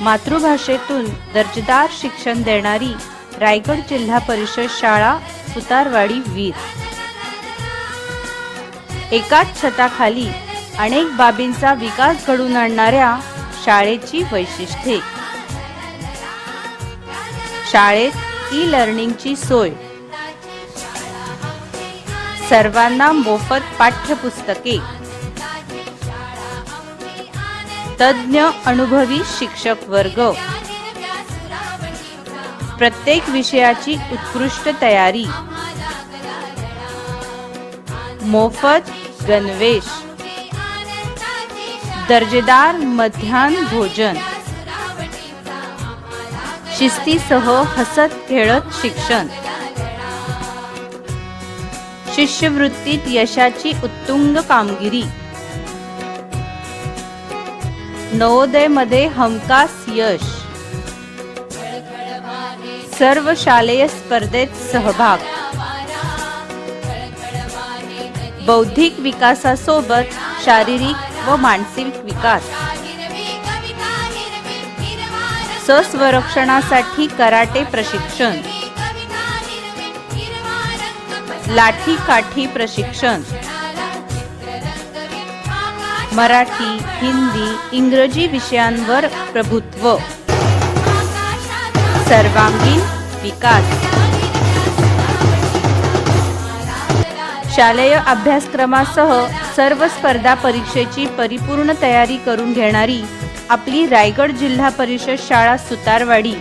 मातृभाषेतून दर्जेदार शिक्षण देणारी रायगड जिल्हा परिषद शाळा सुतारवाडी वीर. एकाच छताखाली अनेक बाबींचा विकास घडून आणणाऱ्या शाळेची वैशिष्ट्ये. शाळेत ई लर्निंगची सोय. सर्वांना मोफत पाठ्यपुस्तके. तज्ज्ञ अनुभवी शिक्षक वर्ग. प्रत्येक विषयाची उत्कृष्ट तयारी. मोफत गणवेश. दर्जेदार मध्यान्ह भोजन. शिस्तीसह हसत खेळत शिक्षण. शिष्यवृत्तीत यशाची उत्तुंग कामगिरी. नवोदयमध्ये हमखास यश. सर्व शालेय स्पर्धेत सहभाग. बौद्धिक विकासासोबत शारीरिक व मानसिक विकास. स्वस्वरक्षणासाठी कराटे प्रशिक्षण. लाठी काठी प्रशिक्षण. मराठी हिंदी इंग्रजी विषयांवर प्रभुत्व. सर्वांगीण विकास. शालेय अभ्यासक्रमासह सर्व स्पर्धा परीक्षेची परिपूर्ण तयारी करून घेणारी आपली रायगड जिल्हा परिषद शाळा सुतारवाडी.